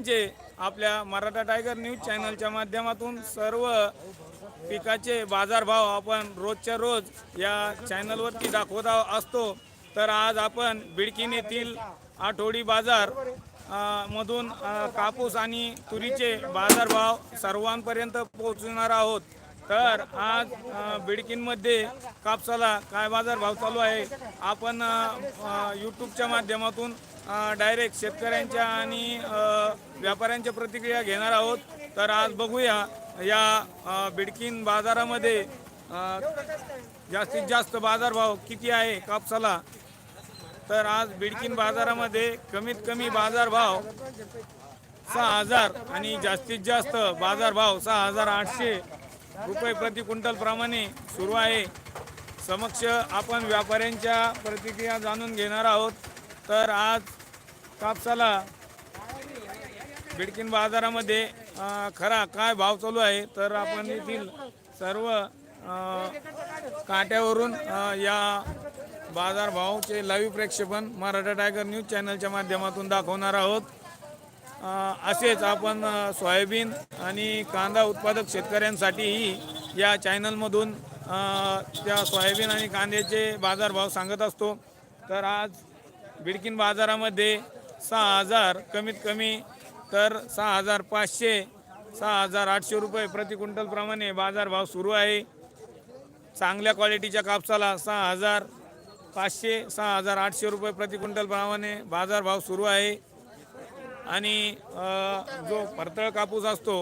जे आपल्या Maratha tiger news चॅनलच्या माध्यमातून सर्व पिकाचे बाजारभाव आपण रोजच्या रोज या चॅनलवरती दाखवत आहो- असतो. तर आज आपण बिडकीन येथील आठवडी बाजार मधून कापूस आणि तुरीचे बाजारभाव सर्वांपर्यंत पोहोचवणार आहोत. तर आज बिडकीनमध्ये कापसाला काय बाजारभाव चालू आहे आपण यूट्यूबच्या माध्यमातून डायरेक्ट शेतकऱ्यांच्या आणि व्यापाऱ्यांच्या प्रतिक्रिया घेणार आहोत. तर आज बघूया या बिडकीन बाजारामध्ये जास्तीत जास्त बाजारभाव किती आहे कापसाला? तर आज बिडकीन बाजारामध्ये कमीत कमी बाजारभाव सहा हजार आणि जास्तीत जास्त बाजारभाव सहा हजार आठशे रुपये प्रति क्विंटलप्रमाणे सुरू आहे. समक्ष आपण व्यापाऱ्यांच्या प्रतिक्रिया जाणून घेणार आहोत. तर आज कापसाला बिडकीन बाजारामध्ये खरा काय भाव चालू आहे तर आपण येथील सर्व काट्यावरून या बाजारभावाचे लाईव्ह प्रेक्षेपण मराठा टायगर न्यूज चॅनलच्या माध्यमातून दाखवणार आहोत. असेच आपण सोयाबीन आणि कांदा उत्पादक शेतकऱ्यांसाठीही या चॅनलमधून त्या सोयाबीन आणि कांद्याचे बाजारभाव सांगत असतो. तर आज बिडकीन बाजारामध्ये सहा हजार कमीत कमी तर सहा हजार पाचशे सहा हजार आठशे रुपये प्रति क्विंटलप्रमाणे बाजारभाव सुरू आहे. चांगल्या क्वालिटीच्या कापसाला सहा हजार पाचशे सहा हजार आठशे रुपये प्रति क्विंटलप्रमाणे बाजारभाव सुरू आहे. आणि जो परतळ कापूस असतो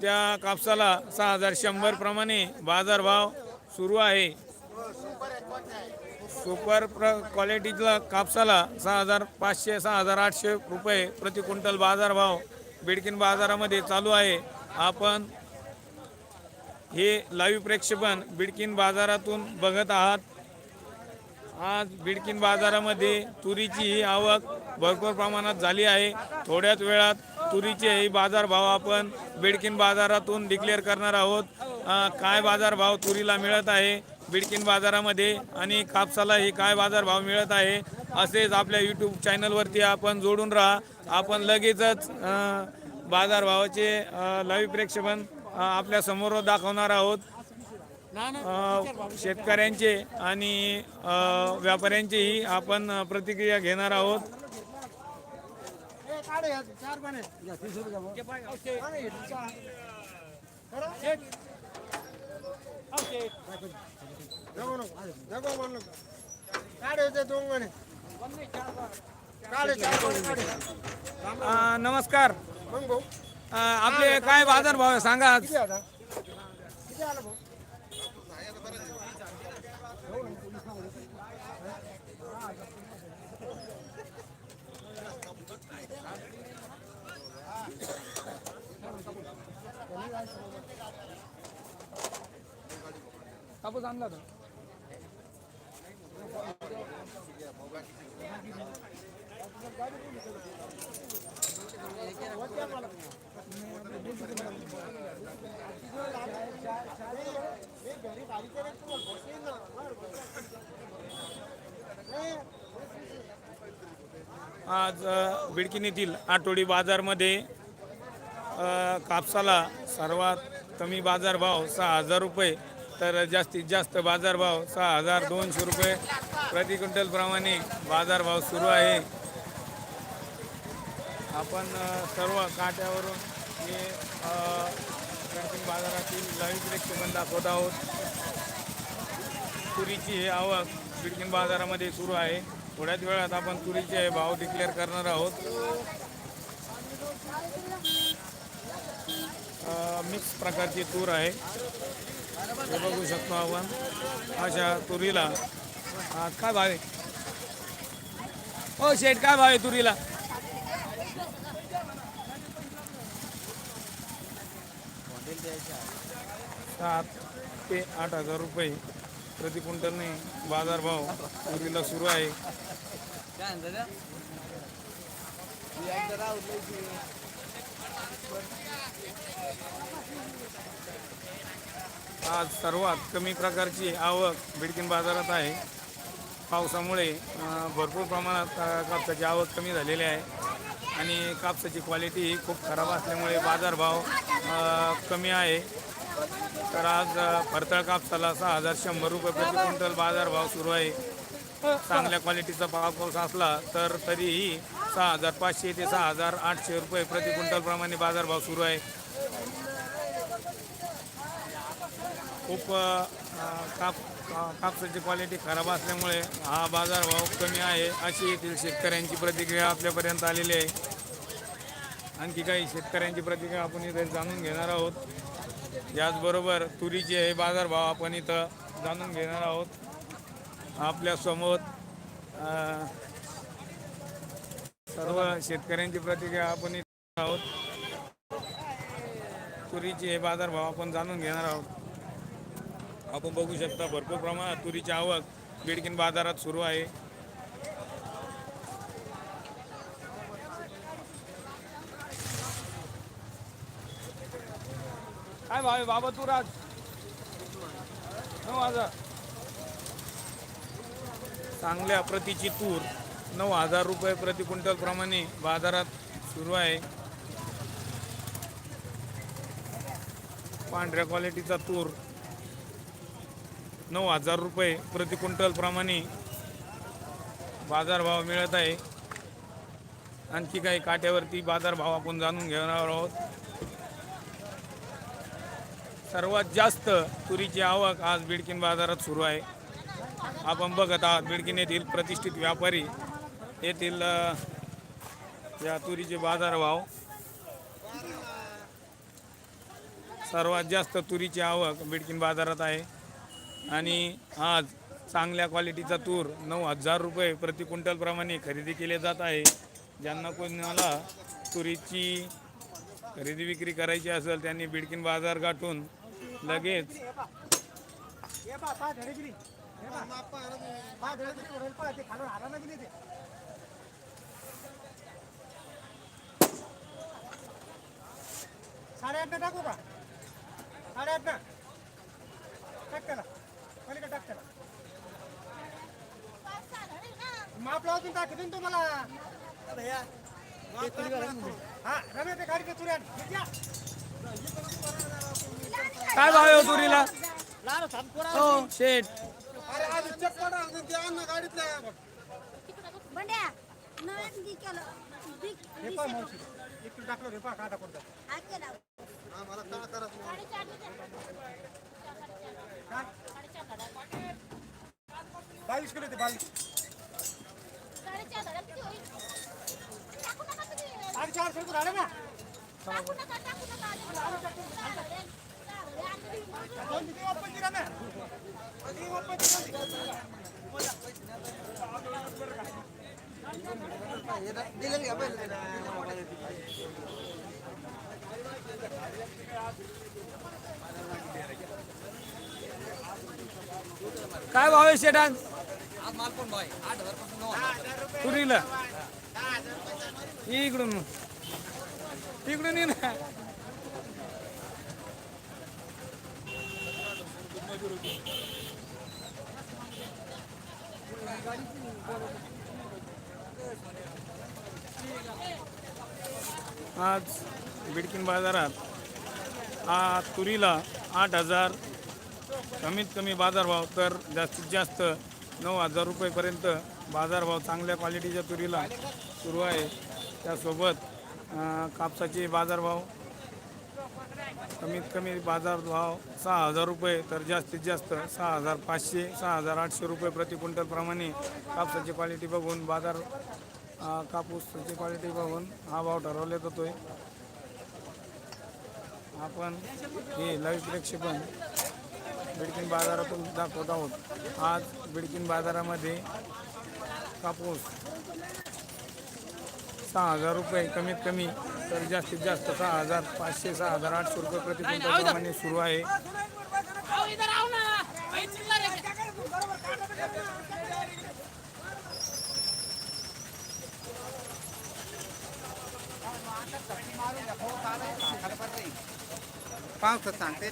त्या कापसाला सहा हजार शंभरप्रमाणे बाजारभाव सुरू आहे. सुपर प्र क्वालिटीतला कापसाला सहा हजार पाचशे सहा हजार आठशे रुपये प्रति क्विंटल बाजारभाव बिडकीन बाजारामध्ये चालू आहे. आपण हे लाईव्ह प्रेक्षेपण बिडकीन बाजारातून बघत आहात. आज बिडकीन बाजारामध्ये तुरीची ही आवक भरपूर प्रमाणात झाली आहे. थोड्याच वेळात तुरीचे ही बाजारभाव आपण बिडकीन बाजारातून डिक्लेअर करणार आहोत. काय बाजारभाव तुरीला मिळत आहे? बिडकिन बाजारामध्ये आणि कापसालाही काय बाजारभाव मिळत आहे असेच आपल्या यूट्यूब चॅनलवरती आपण जोडून राहा. आपण लगेचच बाजारभावाचे लाईव्ह प्रेक्षेपण आपल्यासमोर दाखवणार आहोत. शेतकऱ्यांचे आणि व्यापाऱ्यांचीही व्यापाऱ्यांचेही आपण प्रतिक्रिया घेणार आहोत. अ, नमस्कार. अ, आपले काय बाजार भाव आहे? सांगा आज. कापूस आणला होता. आज अ, येथील आठवडी बाजारमध्ये कापसाला सर्वात कमी बाजारभाव सहा हजार रुपये तर जास्तीत जास्त बाजारभाव सहा हजार दोनशे रुपये. प्रति क्विंटलप्रमाणे बाजारभाव सुरू आहे. आपण सर्व काट्यावरून हे अ, बाजारातील लाईव्ह प्रेक्षेपण दाखवत आहोत. तुरीची हे आवक बिडकिन बाजारामध्ये सुरू आहे. थोड्याच वेळात आपण तुरीचे भाव डिक्लेअर करणार आहोत. मिक्स प्रकारची तूर आहे. हे बघू शकतो आपण. अशा तुरीला. काय भाव आहे? हो शेठ काय भाव आहे तुरीला? सात ते आठ हजार रुपये प्रति क्विंटलने बाजारभाव तुरीला सुरू आहे. आज सर्वात कमी प्रकारची आवक बिडकीन बाजारात आहे. पावसामुळे भरपूर प्रमाणात कापसाची आवक कमी झालेली आहे. आणि कापसाची क्वालिटी ही खूप खराब असल्यामुळे बाजारभाव कमी आहे. तर आज फरतळ कापसाला सहा हजार शंभर रुपये प्रति क्विंटल बाजारभाव सुरू आहे. चांगल्या क्वालिटीचा पाव पाऊस असला तर तरीही सहा हजार पाचशे ते सहा हजार आठशे रुपये प्रति क्विंटलप्रमाणे बाजारभाव सुरू आहे. खूप काप कापसाची क्वालिटी खराब असल्यामुळे हा बाजारभाव कमी आहे अशी येथील शेतकऱ्यांची प्रतिक्रिया आपल्यापर्यंत आलेली आहे. आणखी काही शेतकऱ्यांची प्रतिक्रिया आपण इथे जाणून घेणार आहोत. याचबरोबर तुरीचे हे बाजारभाव आपण इथं जाणून घेणार आहोत. आपल्यासमोर सर्व शेतकऱ्यांची प्रतिक्रिया आपण इथं आहोत. तुरीचे हे बाजारभाव आपण जाणून घेणार आहोत. आपण बघू शकता भरपूर प्रमाणात तुरीची आवक बिडकीन बाजारात सुरू आहे. काय भाव आहे बाबा तू राज नऊ हजार. चांगल्या प्रतीची तूर नऊ हजार रुपये प्रति क्विंटल प्रमाणे बाजारात सुरू आहे. पांढऱ्या क्वालिटीचा तूर नऊ हजार रुपये प्रति क्विंटलप्रमाणे बाजारभाव मिळत आहे. आणखी काही काट्यावरती बाजारभाव आपण जाणून घेणार आहोत. सर्वात जास्त तुरीची आवक आज बिडकीन बाजारात सुरू आहे. आपण बघत आहात बिडकीन येथील प्रतिष्ठित व्यापारी येथील या तुरीचे बाजारभाव. सर्वात जास्त तुरीची आवक बिडकीन बाजारात आहे. आणि आज चांगल्या क्वालिटीचा तूर नऊ हजार रुपये प्रति क्विंटलप्रमाणे खरेदी केले जात आहे. ज्यांना कोणाला तुरीची खरेदी विक्री करायची असेल त्यांनी बिडकीन बाजार गाठून लगेच हे टाकू का? साडेआठनं. टाक त्याला पलीकडे टाक त्याला. माप लावून टाक देईन तुम्हाला. हा रमेश ते गाडीच्या काय भाव आहे हो तुरीला? हो अरे आधी चेक करा आणि ते आण ना गाडीतल्या. बंड्या नवीन गी केलं. बी- हे बी पहा सेट मावशी. एक किलो टाकलं रे पहा काटा पडतात हा केला. बावीस किलो ते बावीस. साडेचार किलो झालं ना? दोन किती ओपन दिला ना किती दिला काय भाव आहे शेटान आज तुरीला इकडून. तिकडून इकडून ये ना. आज बिडकिन बाजारात हा तुरीला आठ हजार कमीत कमी बाजारभाव तर जास्तीत जास्त नऊ हजार रुपयेपर्यंत बाजारभाव चांगल्या क्वालिटीच्या तुरीला सुरू आहे. त्यासोबत कापसाचे बाजारभाव कमीत कमी बाजारभाव सहा हजार रुपये तर जास्तीत जास्त सहा हजार पाचशे सहा हजार आठशे रुपये प्रति क्विंटलप्रमाणे कापसाची क्वालिटी बघून बाजार कापूसची क्वालिटी बघून हा भाव ठरवला आहे आपण हे लाईव्ह प्रेक्षेपण बिडकीन बाजारातून दाखवत आहोत. आज बिडकीन बाजारामध्ये कापूस सहा हजार रुपये कमीत कमी तर जास्तीत जास्त सहा हजार पाचशे सहा हजार आठशे रुपये प्रति क्विंटल प्रमाणे सुरू आहे. पावसात सांगते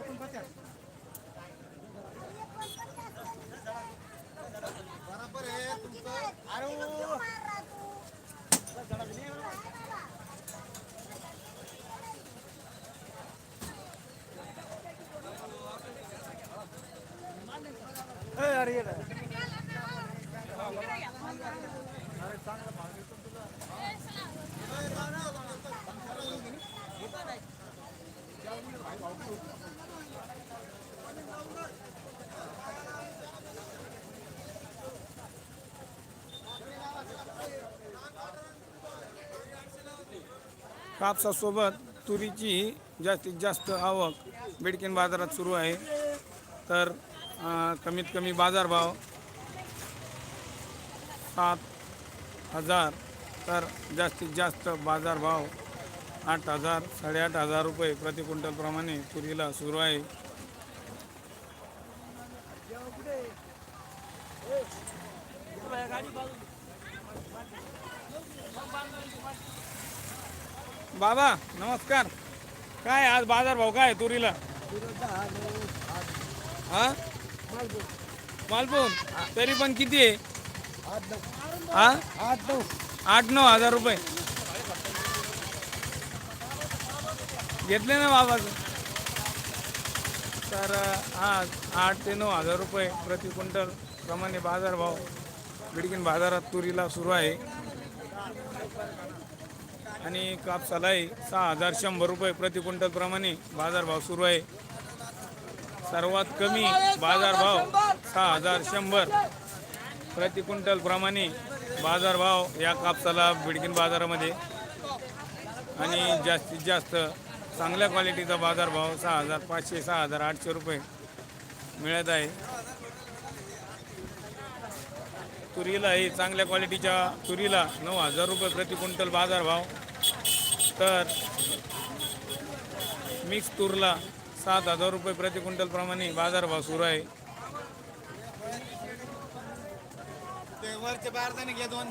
एकोणपचास कापसासोबत तुरीची जास्तीत जास्त आवक बेडकेन बाजारात सुरू आहे तर कमीत कमी बाजारभाव सात हजार तर जास्तीत जास्त बाजारभाव आठ हजार साडेआठ हजार रुपये प्रति क्विंटलप्रमाणे तुरीला सुरू आहे बाबा नमस्कार. काय आज बाजारभाव काय तुरीला? हा? मालपून. तरी पण किती आहे? हा? आठ नऊ हजार रुपये. घेतले ना बाबा तर आज आठ ते नऊ हजार रुपये प्रति क्विंटल प्रमाणे बाजारभाव. बिडकीन बाजारात तुरीला सुरू आहे. आणि कापसालाही सहा हजार शंभर रुपये प्रति क्विंटल बाजारभाव सुरू आहे. सर्वात कमी बाजारभाव सहा हजार शंभर प्रति क्विंटलप्रमाणे बाजारभाव या कापसाला बिडकीन बाजारामध्ये. आणि जास्तीत जास्त चांगल्या क्वालिटीचा बाजारभाव सहा हजार पाचशे सहा हजार आठशे रुपये मिळत आहे. तुरीलाही चांगल्या क्वालिटीच्या तुरीला नऊ हजार रुपये प्रति क्विंटल बाजारभाव तर मिक्स तूरला सात हजार रुपये प्रति क्विंटल प्रमाणे बाजारभाव सुरू आहे.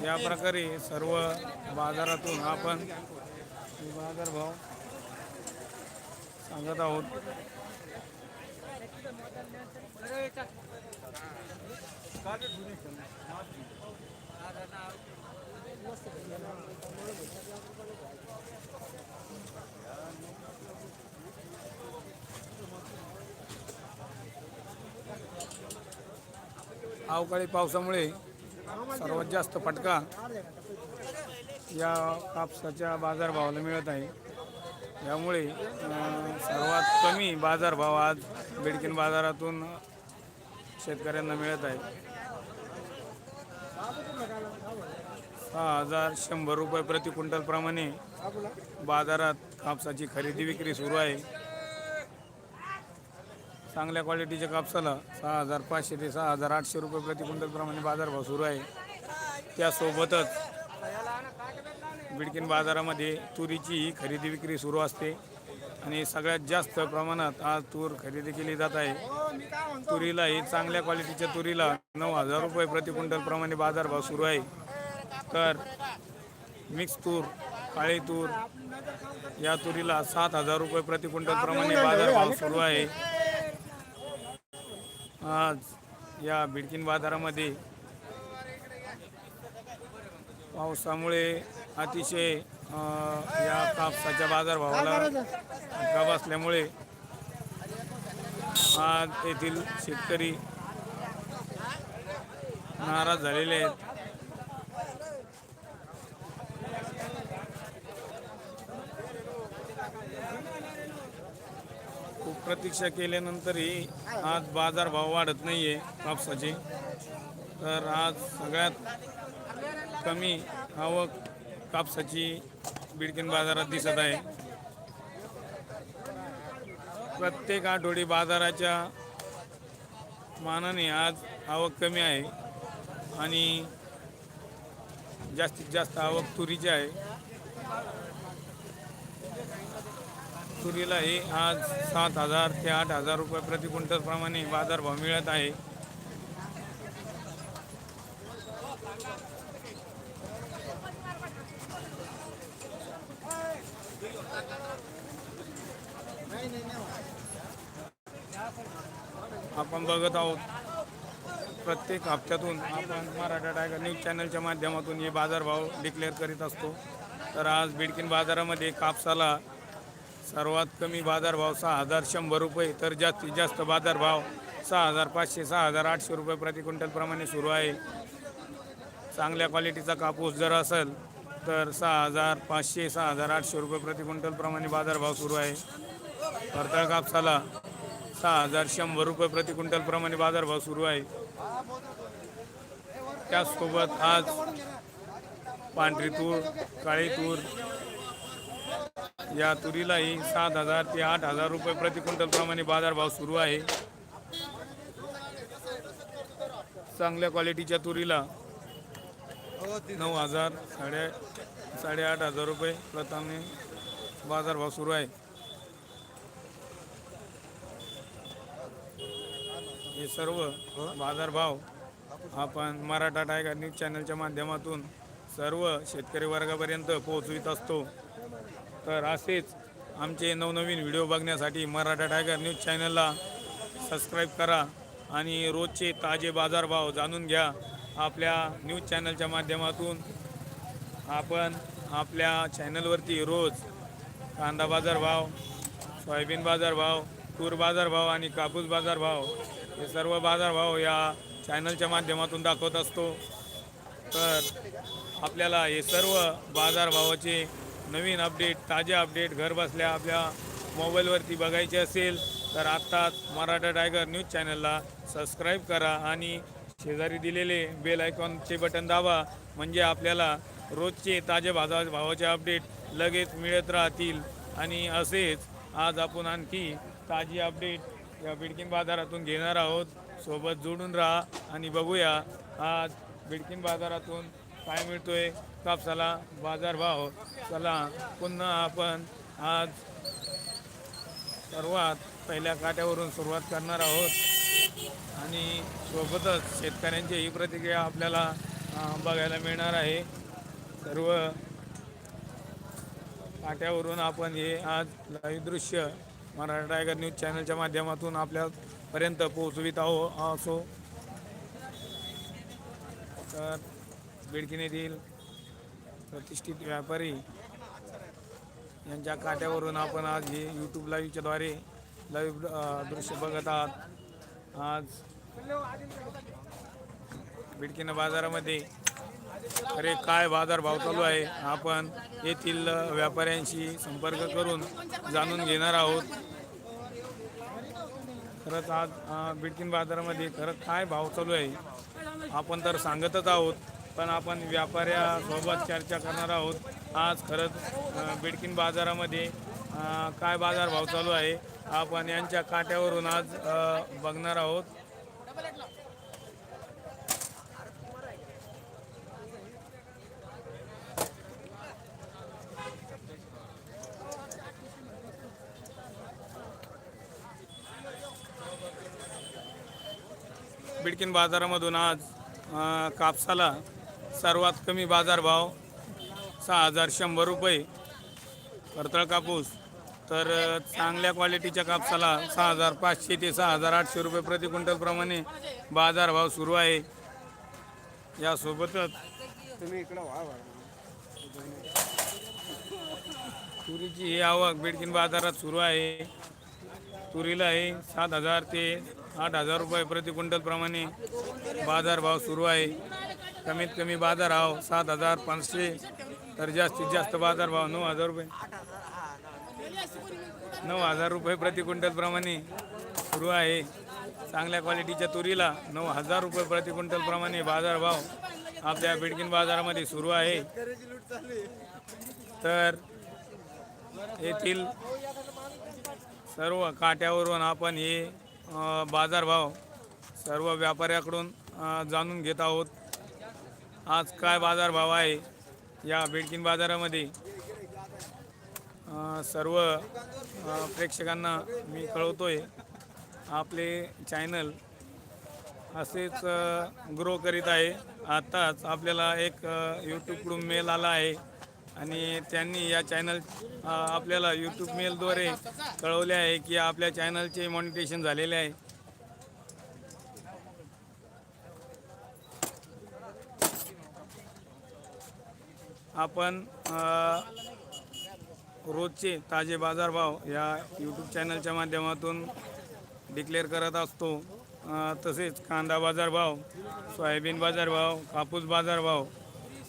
या प्रकारे सर्व बाजारातून आपण बाजारभाव सांगत आहोत. अवकाळी पावसामुळे सर्वात जास्त फटका या कापसाच्या बाजारभावाला मिळत आहे. यामुळे सर्वात कमी बाजारभाव आज बेडकिन बाजारातून शेतकऱ्यांना मिळत आहे. सहा हजार शंभर रुपये प्रति क्विंटलप्रमाणे बाजारात कापसाची खरेदी विक्री सुरू आहे. चांगल्या क्वालिटीच्या कापसाला सहा हजार पाचशे ते सहा हजार आठशे रुपये प्रति बाजारभाव सुरू आहे. त्यासोबतच बिडकीन बाजारामध्ये तुरीची ही खरेदी विक्री सुरू असते आणि सगळ्यात जास्त प्रमाणात आज तूर खरेदी केली जात आहे. तुरीला ही चांगल्या क्वालिटीच्या तुरीला नऊ हजार रुपये प्रति बाजारभाव सुरू आहे. तर मिक्स तूर काळी तूर या तुरीला सात हजार रुपये प्रति बाजारभाव सुरू आहे. आज या भिडकीन बाजारामध्ये पावसामुळे अतिशय या कापसाच्या बाजारभावाला धक्का बसल्यामुळे आज येथील शेतकरी नाराज झालेले आहेत. प्रतीक्षा केल्यानंतरही आज बाजारभाव वाढत नाही आहे कापसाचे. तर आज सगळ्यात कमी आवक कापसाची बिडकीन बाजारात दिसत आहे. प्रत्येक आठवडी बाजाराच्या मानाने आज आवक कमी आहे आणि जास्तीत जास्त आवक तुरीची आहे. तुरीला हे आज सात हजार ते आठ हजार रुपये प्रति क्विंटलप्रमाणे बाजारभाव मिळत आहे. आपण बघत आहोत प्रत्येक हप्त्यातून आपण मराठा टायगर न्यूज चॅनलच्या माध्यमातून हे बाजारभाव डिक्लेअर करीत असतो. तर आज बिडकिन बाजारामध्ये कापसाला सर्वात कमी बाजारभाव सहा हजार शंभर रुपये तर जास्तीत जास्त बाजारभाव सहा हजार पाचशे सहा हजार आठशे रुपये प्रति क्विंटलप्रमाणे सुरू आहे. चांगल्या क्वालिटीचा कापूस जर असेल तर सहा हजार पाचशे सहा हजार आठशे रुपये प्रति क्विंटलप्रमाणे बाजारभाव सुरू आहे. परतळ कापसाला सहा हजार शंभर रुपये प्रति क्विंटलप्रमाणे बाजारभाव सुरू आहे. त्याचसोबत आज पांढरी तूर काळी तूर या तुरीलाही सात हजार ते आठ हजार रुपये प्रति प्रमाणे बाजारभाव सुरू आहे. चांगल्या क्वालिटीच्या तुरीला नऊ हजार साडे साडेआठ हजार रुपये प्रथमे बाजारभाव सुरू आहे. हे सर्व बाजारभाव आपण मराठा टायगर न्यूज चॅनलच्या माध्यमातून सर्व शेतकरी वर्गापर्यंत पोहोचवित असतो. तर असेच आमचे नवनवीन व्हिडिओ बघण्यासाठी मराठा टायगर न्यूज चॅनलला सबस्क्राईब करा आणि रोजचे ताजे बाजारभाव जाणून घ्या. आपल्या न्यूज चॅनलच्या माध्यमातून आपण आपल्या चॅनलवरती रोज कांदा बाजारभाव सोयाबीन बाजारभाव तूर बाजारभाव आणि कापूस बाजारभाव हे सर्व बाजारभाव या चॅनलच्या माध्यमातून दाखवत असतो. तर आपल्याला हे सर्व बाजारभावाचे नवीन अपडेट ताजे अपडेट घरबसल्या आपल्या मोबाईलवरती बघायचे असेल तर आत्ताच मराठा टायगर न्यूज चॅनलला सबस्क्राईब करा आणि शेजारी दिलेले बेल आयकॉनचे बटन दाबा म्हणजे आपल्याला रोजचे ताजे भाजा भावाचे अपडेट लगेच मिळत राहतील. आणि असेच आज आपण आणखी ताजी अपडेट या बिडकिन बाजारातून घेणार आहोत. सोबत जोडून राहा आणि बघूया आज बिडकिन बाजारातून काय मिळतोय? कापसाला बाजारभाव चला पुन्हा आपण आज सर्वात पहिल्या काट्यावरून सुरुवात करणार आहोत. आणि सोबतच शेतकऱ्यांची ही प्रतिक्रिया आपल्याला बघायला मिळणार आहे. सर्व काट्यावरून आपण हे आज लाईव्ह दृश्य मराठा टायगर न्यूज चॅनलच्या माध्यमातून आपल्यापर्यंत पोहोचवित आहो असो तर बिडकीन येथील प्रतिष्ठित व्यापारी यांच्या काट्यावरून आपण आज हे यूट्यूब लाईव्हच्याद्वारे लाईव्ह दृश्य बघत आहात. आज बिडकीन बाजारामध्ये अरे काय बाजार भाव चालू आहे? आपण येथील व्यापाऱ्यांशी संपर्क करून जाणून घेणार आहोत. खरंच आज अ, बिडकीन बाजारामध्ये खरंच काय भाव चालू आहे आपण तर सांगतच आहोत. पण आपण व्यापाऱ्यासोबत चर्चा करणार आहोत. आज खरंच बिडकिन बिडकीन बाजारामध्ये काय बाजारभाव चालू आहे आपण यांच्या काट्यावरून आज बघणार आहोत. बिडकीन बाजारामधून आज कापसाला सर्वात कमी बाजारभाव सहा हजार शंभर रुपये. परतळ कापूस तर चांगल्या क्वालिटीच्या कापसाला सहा हजार पाचशे ते सहा हजार आठशे रुपये प्रति क्विंटल प्रमाणे बाजारभाव सुरू आहे. यासोबतच तुम्ही इकडं तुरीची ही आवक बिडकीन बाजारात सुरू आहे. तुरीला आहे सात हजार ते आठ हजार रुपये प्रति क्विंटल प्रमाणे बाजारभाव सुरू आहे. कमीत कमी बाजारभाव सात हजार पाचशे तर जास्तीत जास्त बाजारभाव नऊ हजार रुपये. नऊ हजार रुपये प्रति क्विंटल प्रमाणे सुरू आहे. चांगल्या क्वालिटीच्या तुरीला नऊ हजार रुपये प्रति क्विंटल प्रमाणे बाजारभाव आपल्या बिडकिन बाजारामध्ये सुरू आहे. तर येथील सर्व काट्यावरून आपण हे बाजारभाव सर्व व्यापाऱ्याकडून जाणून घेत आहोत. आज काय बाजारभाव आहे या बेडकिन बाजारामध्ये? सर्व प्रेक्षकांना मी कळवतोय. आपले चॅनल असेच ग्रो करीत आहे. आत्ताच आपल्याला एक यूट्यूबकडून मेल आला आहे. आणि त्यांनी या चॅनल आपल्याला यूट्यूब मेलद्वारे कळवले आहे की आपल्या चॅनलचे मॉनिटेशन झालेले आहे. आपण रोजचे ताजे बाजारभाव या यूट्यूब चॅनलच्या माध्यमातून डिक्लेअर करत असतो. तसेच कांदा बाजारभाव सोयाबीन बाजारभाव कापूस बाजारभाव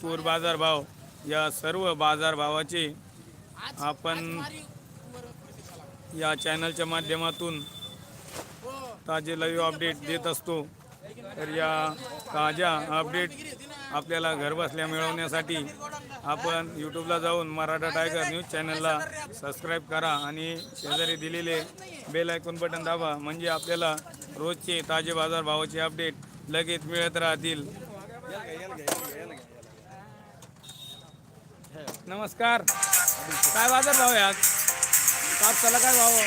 तूर बाजारभाव या सर्व बाजारभावाचे आपण या चॅनलच्या माध्यमातून ताजे लाईव्ह अपडेट देत असतो. तर या ताज्या अपडेट आपल्याला घरबसल्या मिळवण्यासाठी आपण यूट्यूबला जाऊन मराठा टायगर न्यूज चॅनलला सबस्क्राईब करा आणि शेजारी दिलेले बेल ऐकून बटन दाबा. म्हणजे आपल्याला रोजचे ताजे बाजार भावाचे अपडेट लगेच मिळत राहतील. नमस्कार. काय बाजार भाव आहे आज? कापसाला काय भाव?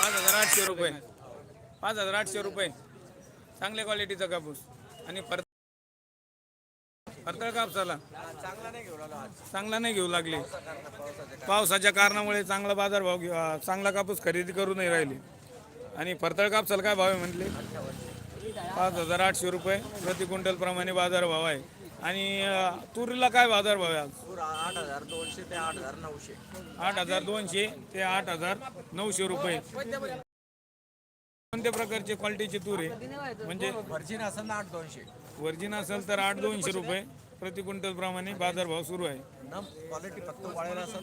पाच हजार आठशे रुपये. पाच हजार आठशे रुपये. चांगल्या क्वालिटीचा कापूस. आणि परत परतळ कापसाला चांगला नाही घेऊ लागले. पावसाच्या कारणामुळे चांगला बाजारभाव घेऊ चांगला कापूस खरेदी करू नाही राहिले. आणि परतळ कापसाला काय भाव आहे म्हटले? पाच हजार आठशे रुपये. प्रति क्विंटल प्रमाणे बाजारभाव आहे. आणि तुरीला काय बाजारभाव आहे आज? आठ हजार दोनशे ते आठ हजार नऊशे. आठ हजार दोनशे ते आठ हजार नऊशे रुपये. कोणत्या प्रकारचे क्वालिटीचे तूर आहे? म्हणजे व्हर्जिन असेल ना आठ दोनशे. वर्जिन असेल तर आठ दोनशे रुपये प्रति क्विंटल प्रमाणे बाजारभाव सुरू आहे. न क्वालिटी फक्त वाळेला असेल.